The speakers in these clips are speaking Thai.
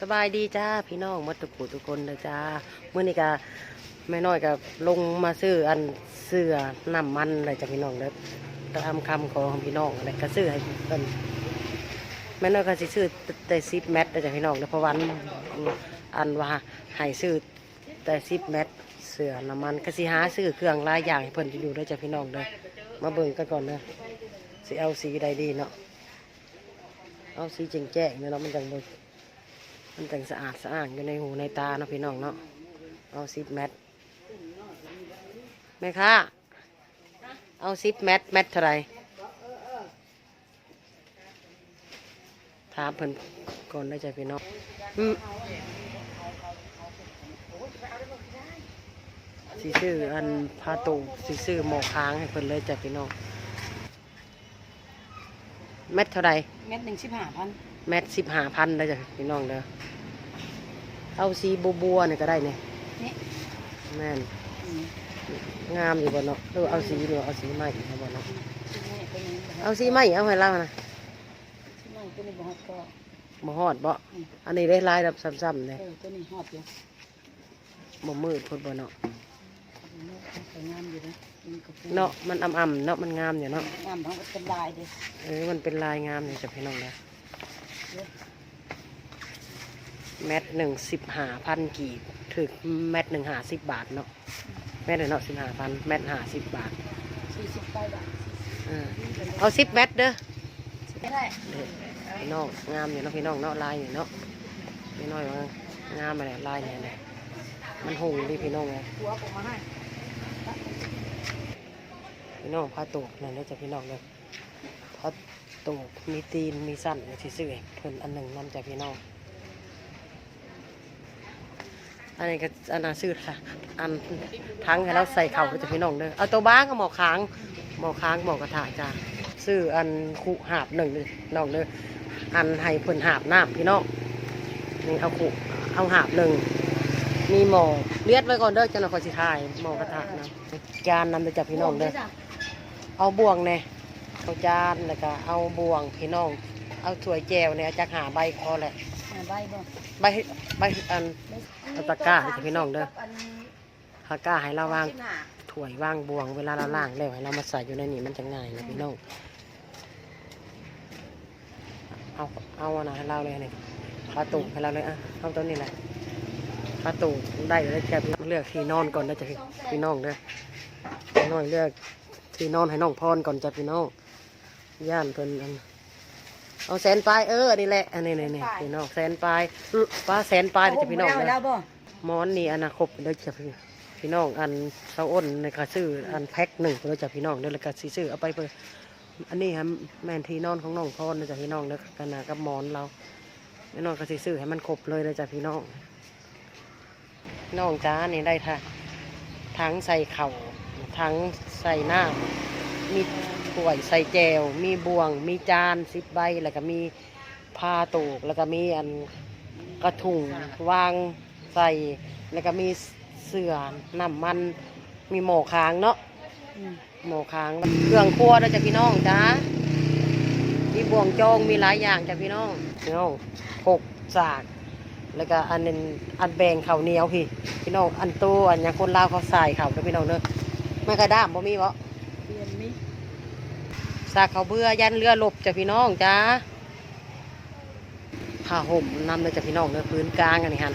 สบายดีจ้าพี่น้องหมดทุกผู้ทุกคนเลยจ้าเมื่อนี้ก็แม่น้อยก็ลงมาซื้ออันเสื้อน้ำมันอะไรจ้ะพี่น้องเด้อตามคำของพี่น้องอะไรก็ซื้อให้เพิ่นแม่น้อยก็สิซื้อแต่ซิปแมทเลยจ้ะพี่น้องเด้อเพราะวันอันว่าให้ซื้อแต่ซิปแมทเสื้อน้ำมันก็สิหาซื้อเครื่องลายอย่างให้เพิ่นอยู่ด้วยจ้ะพี่น้องเด้อมาเบิ่งกันก่อนเด้อสิเอาสีใดดีเนาะเอาสีแจ้งๆเนี่ยเนาะมันจังบ่ มันแต่งสะอาดสะอางอยู่ในหูในตาเนาะพี่น้องเนาะเอาซิปแมทแม่ค้าเอาซิปแมทแมทเท่าไรถามเพิ่นก่อนได้ใจพี่น้องสีซื้ออันพาตูสีซื้อหมอกค้างให้เพิ่นเลยจ้ะพี่น้องแมทเท่าไหรเม็ดหนึ่งสิบห้าพัน แมทสิบห้าพันได้จ้ะพี่น้องเด้อเอาสีบัวบัวๆนี่ก็ได้เนี่ยนี่แม่นงามอยู่บ่เนาะหรือเอาสีหรือเอาสีใหม่เอาบ่เนาะตัวนี้ตัวนี้เอาสีใหม่เอาให้เรานะชิ้นนั้นตัวนี้บ่ฮอดก็บ่ฮอดบ่อันนี้ได้ลายแบบซ้ำๆเลยเออตัวนี้ฮอดอยู่บ่มืดพุ่นบ่เนาะสวยงามอยู่นะมันก็ปูเนาะมันอ่ำๆเนาะมันงามอยู่เนาะงามทั้งเป็นลายเด้เออมันเป็นลายงามอยู่จ้ะพี่น้องเด้อ แมทหนึ่งสิบห้าพันกีบถึกแมทหนึ่งห้าสิบบาทเนาะแมทเนาะสิบห้าพันแมทห้าสิบบาทสี่สิบไปบาทเออเอาสิบแมทเด้อไม่ได้เด้อพี่น้องงามอยู่เนาะพี่น้องเนาะลายอยู่เนาะพี่น้อยว่างามอะไรลายเนี่ยเนี่ยมันหงดิพี่น้องเลยหัวผมมาให้พี่น้องผ้าตูกนั่นเลยจ้ะพี่น้องเลยผ้า ตูกมีตีน มีสั้นมีที่ซื้อเพิ่นอันหนึ่งนำจากพี่น้อง อันนี้ก็อันน่ะซื้อค่ะ อันทั้งให้เราใส่เข่าไปจ้ะพี่น้องเด้อเอาตัวบ้างกับหมอค้าง หมอค้างหมอกระถาจ้าซื้ออันคุหาบหนึ่งเลยน้องเด้ออันให้เพิ่นหาบน้ำพี่น้องนี่เอาคุเอาหาบหนึ่งมีหมอเลียดไว้ก่อนเด้อจังหวะคอยสิทายหมอกระถานะจานนำไปจากพี่น้องเด้อเอาบ่วงเนี่ย เอาจานแล้วก็เอาบ่วงพี่น้อง เอาถ้วยแจวเนี่ยจักหาใบพอแหละใบบ่ใบใบอันเอาตะกร้าให้พี่น้องเด้อฮาก้าให้เราวางถ้วยวางบ่วงเวลาเราล่างแล้วให้เรามาใส่อยู่ในนี้มันจะง่ายนะพี่น้องเอาเอาอันนะให้เราเลยนี่ปลาตูให้เราเลยอะเอาตัวนี้แหละปลาตูได้แล้วแกเลือกที่นอนก่อนนะจ๊ะพี่น้องเด้อพี่น้องเลือกที่นอนให้น้องพรก่อนจ้ะพี่น้อง ย่านเพิ่นอันเอาแสนปลายเออนี่แหละอันนี้นี่นี่พี่น้องแสนปลายอื้อปลาแสนปลายเด้อจ้ะพี่น้องเด้เด้อแล้วบ่หมอนนี่อนาคตเด้อจ้ะพี่พี่น้องอันเสาอ้นในกระซื้ออันแพ็คหนึ่งเด้อจ้ะพี่น้องเด้อแล้วก็สิซื้อเอาไปเพื่ออันนี้ครับแม่นที่นอนของน้องพรเด้อจ้ะพี่น้องเด้อกันนะกับหมอนเราแม่น้องก็สิซื้อให้มันครบเลยเด้อจ้ะพี่น้องน้องจ้านี่ได้ค่ะทั้งใส่เข่าวทั้งใส่น้ำมี ถ้วยใส่แจวมีบ่วง มีจานสิบใบ แล้วก็มีผ้าตูกแล้วก็มีอันกระถุงวางใส่ แล้วก็มีเสื่อน้ำมัน มีหมอค้างเนาะอืมหมอค้างเครื่องครัวนะจ๊ะพี่น้องจ้ามีบ่วงจองมีหลายอย่างจ้ะพี่น้องพี่น้องหกสากแล้วก็อันนึงอันแบ่งข้าวเหนียวพี่พี่น้องอันโตอันย่างคนลาวเขาใส่ข้าวเด้อพี่น้องเด้อไม่กระด้ามบ่มีบ่เปลี่ยนมิ สากเขาวเบื่อยันเรือหลบจ้ะพี่น้องจ้าผ้าห่มนำเลยจ้ะพี่น้องเด้อพื้นกลางอันนี้ฮัน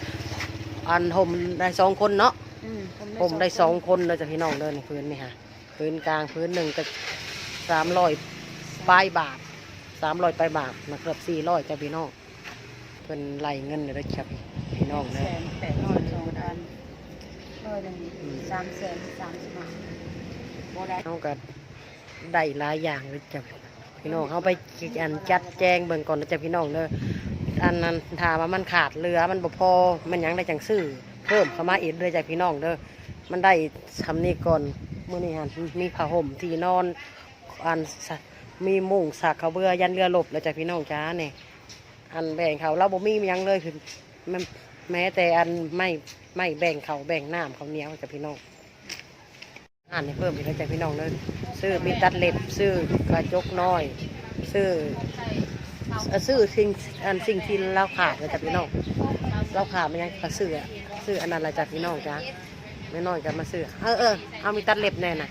อันห่มได้สองคนเนาะอืมห่มได้สองคนเลยจ้ะพี่น้องเด้อนี่พื้นนี่ฮะพื้นกลางพื้นหนึ่งก็สามร้อยปลายบาทสามร้อยปลายบาทนะเกือบสี่ร้อยจ้ะพี่น้องเพิ่นไล่เงินเลยจ้ะพี่พี่น้องแสเด้อนแปดร้อยสองพันร้อยหนึ่งสามแสนสามสิบห้าบ่ได้น้องก็ ได้หลายอย่างเลยจ้ะพี่น้องเขาไปอันจัดแจงเบิ่งก่อนนะจ้ะพี่น้องเด้ออันนั้นถามว่ามันขาดเรือมันบ่พอมันยังได้จังซื้อเพิ่มเข้ามาอีกเลยจ้ะพี่น้องเด้อมันได้ทำนี่ก่อนเมื้อนี้ฮะมีผ้าห่มที่นอนอันมีมุ้งสากเขาเบื่อยันเรือหลบแล้วจ้ะพี่น้องจ้าเนี่ยอันแบ่งเขาเราบ่มีหยังเลยคือแม้แต่อันไม่ไม่แบ่งเขาแบ่งน้ำเขาเนี้ยจ้ะพี่น้อง อ่านให้เพิ่มอีกแล้วจ้ะพี่น้องเด้อซื้อมีตัดเล็บซื้อกระจกน้อย ซื้อเอ่อซื้อสิ่งอันสิ่งที่เราขาดเลยจ้ะพี่น้องเราขาดมันยังก็ซื้ออะซื้ออันนั้นละจ้ะพี่น้องจ้ะไม่น้อยกันมาซื้อเออเออเอามีตัดเล็บแน่น่ะ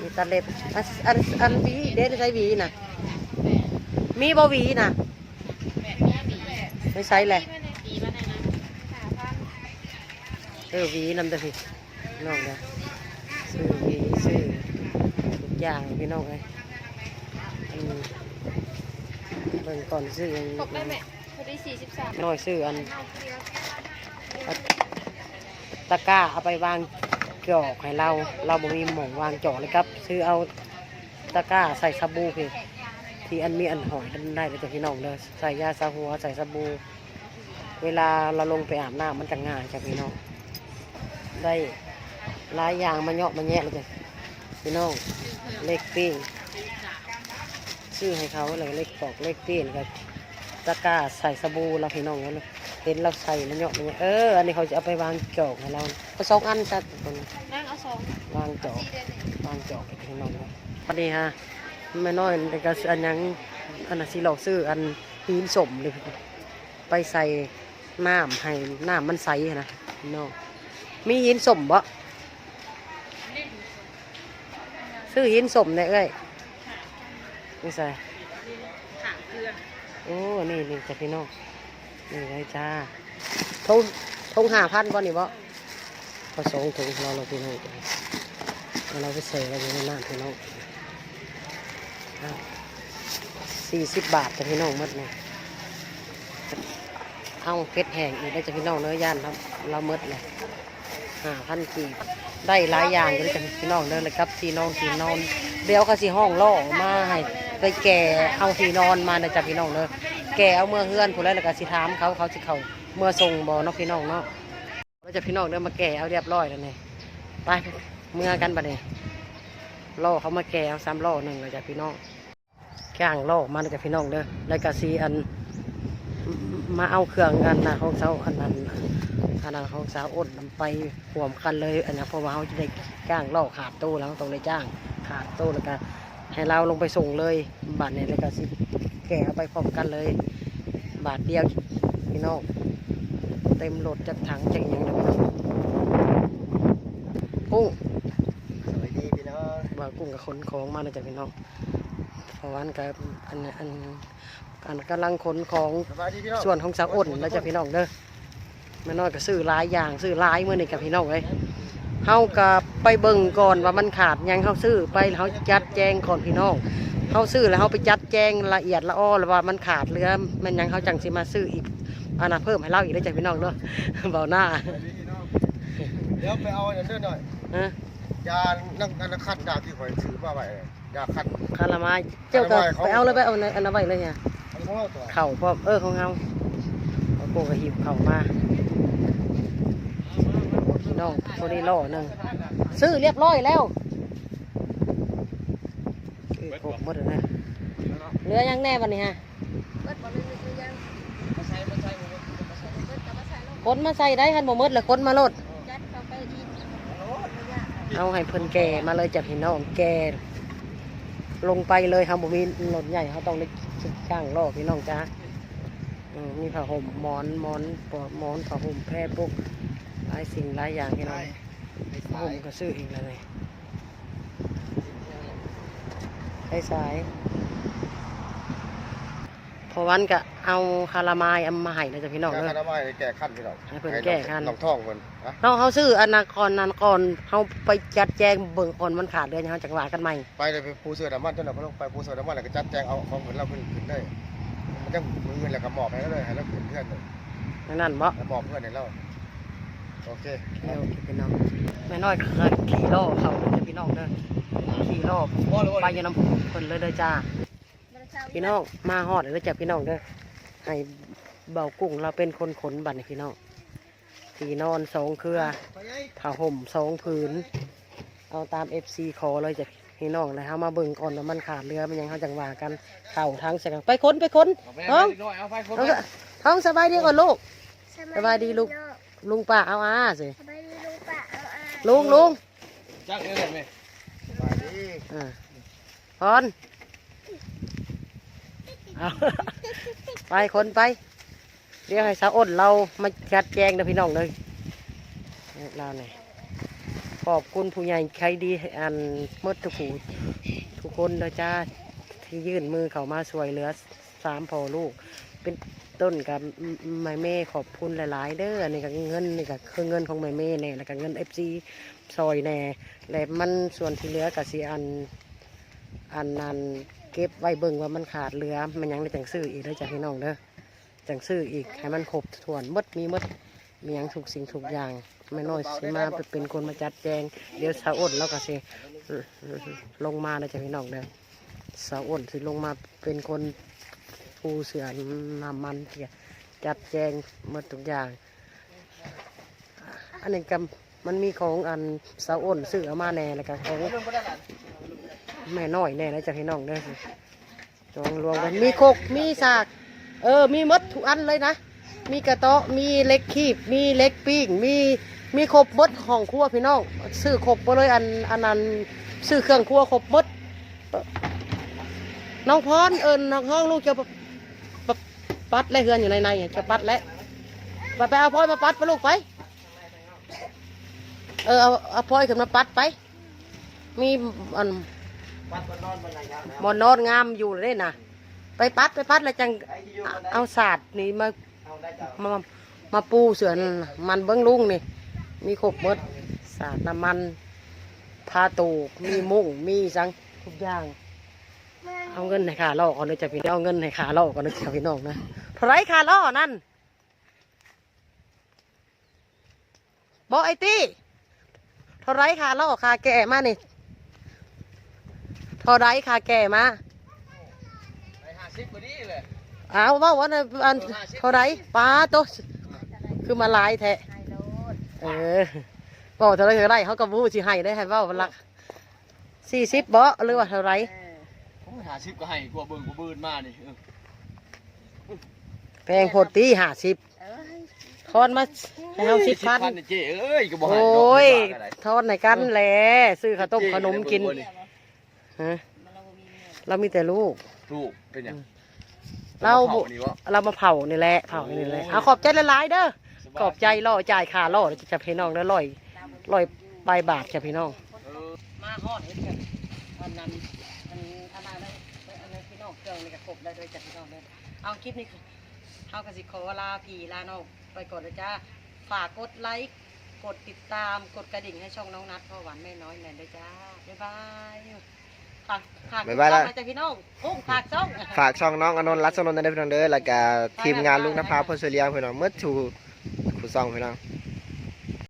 มีตัดเล็บอันอันอันหวีเด็ดใช้หวีน่ะมีบ่หวีน่ะไม่ใช่แหละเออหวีนำแต่พี่น้องจ้ะซื้อหวี ซื้อทุกอย่างพี่น้องเลยอืมเบิ่งก่อนซื้อตกได้ไหมพอดีสี่สิบสามน้อยซื้ออันตะกร้าเอาไปวางจอกให้เรา เราบ่มีหม่องวางจอกเลยครับ ซื้อเอาตะกร้าใส่สบู่พี่ที่อันมีอันหอยอันได้เลยจ้ะพี่น้องเด้อใส่ยาสระหัวใส่สบู่เวลาเราลงไปอาบน้ำมันจะง่ายจ้ะพี่น้องได้หลายอย่างมาเยาะมาแยะเลยจ้ะ พี่น้องเล็กปิ้งซื้อให้เขาเลยเล็กปอกเล็กปิ้งกับตะกร้าใส่สบู่เราพี่น้องแล้วเห็นเราใส่มันเหยาะมันเหยาะเอออันนี้เขาจะเอาไปวางจอกให้เราเอาสองอันจัดคนนั่งเอาสองวางจอกสี่เดือนหนึ่งวางจอกให้พี่น้องครับวันนี้ฮะไม่น้อยแต่ก็อันยังอันนั้นสิเราซื้ออันหินสมเลยไปใส่น้ำให้น้ำมันใสนะพี่น้องมีหินสมบ่ ซื้อหินสมเนี่ยเอ้ยไม่ใส่ขาเกลือโอ้ นี่นี่จ้ะพี่น้อง นี่เลยจ้าทงทงหาพันบ่นี่บ่พอสองถุงเราเราพี่น้องจ้ะเอาเราไปใส่ไว้ในน้ำพี่น้องสี่สิบบาทจ้ะพี่น้องหมดเลยเอาเพชรแห้งอีกได้จ้ะพี่น้องเนื้อย่านเราเราหมดเลยห้าพันกีบ ได้หลายอย่างเลยจ้ะพี่น้องเด้อเลยครับที่นอนที่นอน เดี๋ยวเขาสิห้องล่อมาให้ไปแก่เอาที่นอนมานะจ้ะพี่น้องเด้อแกเอาเมื่อเฮือนผู้ใดแล้วก็สิถามเขาเขาสิเขาเมื่อส่งบ่เนาะพี่น้องเนาะเราจะพี่น้องเดินมาแก่เอาเรียบร้อยแล้วนี่ไปเมื่อกันบัดนี้ล่อเขามาแก่เอาซ้ำล่อหนึ่งเลยจ้ะพี่น้องแข้างล่อมาเลยจ้ะพี่น้องเด้อแล้วก็สีอันมาเอาเครื่องกันนะของเสาอันนั้น อันนั้นของสาวอดนำไปห่วมกันเลยอันนั้นเพราะว่าเขาจะได้ก้างล่อขาดตู้แล้วตรงในจ้างขาดตู้แล้วก็ให้เราลงไปส่งเลยบัดนี้แล้วก็สิแกะเอาไปพร้อมกันเลย บาทเดียวพี่น้องเต็มรถจากถังจากอหย่างเลยพี่น้องกุ้งสวัสดีพี่น้องว่ากุ้งกับขนของมาเลยจากพี่น้องเพราะวาอันกับอันอันอันกำลังขนของสวัสดีพี่น้องส่วนของสาวอ้นแล้วจากพี่น้องเด้อแม่น้อยก็ซื้อหลายอย่างซื้อหลายเมื่อนี่กับพี่น้องเลยเฮากับไปเบิ่งก่อนว่ามันขาดหยังเฮาซื้อไปเฮาจัดแจงก่อนพี่น้องเขาซื้อแล้วเขาไปจัดแจงละเอียดละอ้อแล้วว่ามันขาดเรือมันหยังเขาจังสิมาซื้ออีกอันน่ะเพิ่มให้เราอีกได้จากพี่น้องเนาะเบาหน้าสวัสดีพี่น้องเดี๋ยวไปเอาอันนั้นหน่อยฮะยานั่งอันนั้นคัดยาที่ข่อยถือมาไว้ยาคัดคารามาเจ้าก็ไปเอาเลยไปเอาอันนั้นไว้เลยเนี่ยอันนี้ของเราตัวเข่าพร้อมเออของเฮาเอาโกกระหิบเข่ามาพี่ น้องโคดีโลหนึ่งซื้อเรียบร้อยแล้วเออโคกหมดแล้วนะเหลือยังแน่วันนี้ฮะเบิดบอลเลยคือยังมาใช้มาใช้ผมเบิดกลับมาใส่ลงคนมาใส่ได้คันบ่หมดเลยคนมาโลดจัดเข้าไปอีกเอาให้เพิ่นแก่มาเลยจากพี่น้องแก่ลงไปเลยครับผมมีรถใหญ่เขาต้องได้ข้างล่อพี่น้องจ้าอืมมีผ้าห่มหมอนหมอนปลอกหมอนผ้าห่มแพร่ปุ๊กหลายสิ่งหลายอย่างพี่น้องผ้าห่มก็ซื้ออีกแล้วเลยสายสาย พอวันก็เอาคารามายเอามาให้เลยจ้ะพี่น้องยาเลยคัดน้ำไม้แก่ขั้นพี่น้องให้เพิ่นแก้ขั้นน้องท่องเพิ่นนะเราเขาซื้ออันนั้นก่อนนั้นก่อนเขาไปจัดแจงเบิ่งก่อนมันขาดเดือนเขาจังหวะกันใหม่ไปเลยไปปูเสือน้ำมันจนเราลงไปปูเสือน้ำมันแล้วก็จัดแจงเอาของเพิ่นเราขึ้นขึ้นได้มันจะมือเงินแล้วก็มอบให้เราเลยให้เราขึ้นเพื่อนเลยนั่นนั่นบ่แล้วมอบเพื่อนให้เรา โอเคแม่พี่น้องแม่น้อยเคยขี่ล่อเขาเลยจ้ะพี่น้องเด้อขี่ล่อไปอยันน้ำเพิ่นเลยเด้อจ้าพี่น้องมาฮอดเลยจ้ะพี่น้องเด้อให้เบากุ้งเราเป็นคนขนบัตรให้พี่น้องที่นอนสองเครือผ้าห่มสองผืน เอาตามเอฟซีขอเลยจ้ะพี่น้องเลยเฮามาเบิ่งก่อนว่ามันขาดเรือมันยังเขาจังว่ากันเข่าทั้งเสยงไปค้นไปค้นท้องท้องท้องสบายดีก่อนลูกสบายดีลูก ลุงป้าเอาอาสิสบายดีลุงป้าเอาอาลุงลุงจักเลยไหมสวัสดีอ่าพรเอาไปคนไปเรียกให้สาวอ้นเรามาจัดแจงเด้อพี่น้องเลยเราเนี่ยขอบคุณผู้ใหญ่ใครดีอันหมดทุกผู้ทุกคนเลยจ้าที่ยื่นมือเขามาช่วยเหลือสามพ่อลูกเป็น ต้นกับแม่เม่ขอบคุณหลาย ๆ เด้อนี่ก็เงินนี่ก็คือเงินของแม่เม่เนี่ยแล้วก็เงินเอฟซีซอยแน่และมันส่วนที่เหลือก็สิอันอันนั้นเก็บไว้เบิ่งว่ามันขาดเหลือมันยังได้จังซื้ออีกเด้จ้ะพี่น้องเด้อจังซื้ออีกให้มันครบถ้วนมดมีมดมีหยังถูกสิ่งถูกอย่างไม่น้อยสิมาเป็นคนมาจัดแจงเดี๋ยวสาวอ้นแล้วก็สิลงมาเด้อจ้ะพี่น้องเด้อสาวอ้นสิลงมาเป็นคน ปูเสือนำมันเกี่ยจัดแจงหมดทุกอย่าง อันนี้ก็มันมีของอันสาวอ้นซื้อมาแน่แล้วก็ของแม่น้อยแน่นะจ๊ะพี่น้องเด้อจองรวมกันมีโคกมีสาก เออ มีมดทุกอันเลยนะ มีกระเตาะมีเล็กคีบ มีเล็กปิ้ง มีมีครบมดห้องครัวพี่น้องซื้อครบหมดเลยอันอันนั้นซื้อเครื่องครัวครบมดน้องพรเอิญน้องห้องลูกจะ ปัดและเฮือนอยู่ในในจะปัดและไปไปเอาพลอยมาปัดไปลูกไป เออเอาเอาพลอยขึ้นมาปัดไป มีอันบอนนอนงามอยู่เลยนะไปปัดไปปัดแล้วจังเอาศาสตร์นี่มามามาปูเสือนมันเบิ้องลุงนี่ มีครบมดศาสตร์น้ำมันพาตูมีมุ้งมีสังทุกอย่าง เอาเงินให้ขาล่อก่อนเลยจ้ะพี่น้องเอาเงินให้ขาล่อก่อนเลยจ้ะพี่น้องนะเท่าไรขาล่อนั่นบอกไอ้ตี้เท่าไรขาล่อขาแก่มานี่เท่าไรค่ะแก่มาไปหาซิปพอดีเลยเอาว่าวันอันเท่าไรป้าโตะคือมาหลายแท้ไฮโลดเออบอกเท่าไรเท่าไรเขาก็บู้สิให้ได้ให้เว่าวันละสี่สิบบ่หรือว่าเท่าไรเออผม หาซิปก็ให้กลัวเบิ่งกลัวบืนมานี่เออแพงโพดตีห้าสิบเอ้ยทอนมาให้เอาสิบพันนี่เจ๊เอ้ยก็บ่โอให้ดอก้ยดอกอะไรทอนในกันแหละซื้อข้าวต้มขนมกินฮะมันเราบ่มีเมียเรามีแต่ลูกลูกเป็นหยังเราผบุนี่วะ เรามาเผานี่แหละเผานี่แหละเอาขอบใจหลายๆเด้อขอบใจล่อจ่ายค่าล่อจะพี่น้องได้อร่อยร่อยปลายบาทจ้ะพี่น้อง เออมาฮอดเห็นกันอันนั้นอันอันนั้นอันนั้นพี่น้อ งเกิงนี่ก็ครบได้เลยจ้ะพี่น้องเลยเอาคลิปนี้เฮาก็สิขอลาพี่ลาน้องไปก่อนนะจ้าฝากกดไลค์กดติดตามกดกระดิ่งให้ช่องน้องนัดพ่อหวานแม่น้อยหน่อยด้วยจ้าบ๊ายบายฝากฝากบ๊ายบายละช่องหน่อจ้ะพี่น้องพุ่งฝากช่อง ฝากช่องน้องอนนท์รัศนนท์ได้เพี่น้องเด้อแล้วก็ทีมงานลุงนภาพลเสเลียงพี่น้องเมื่อถูผู้ซองพี่น้องบ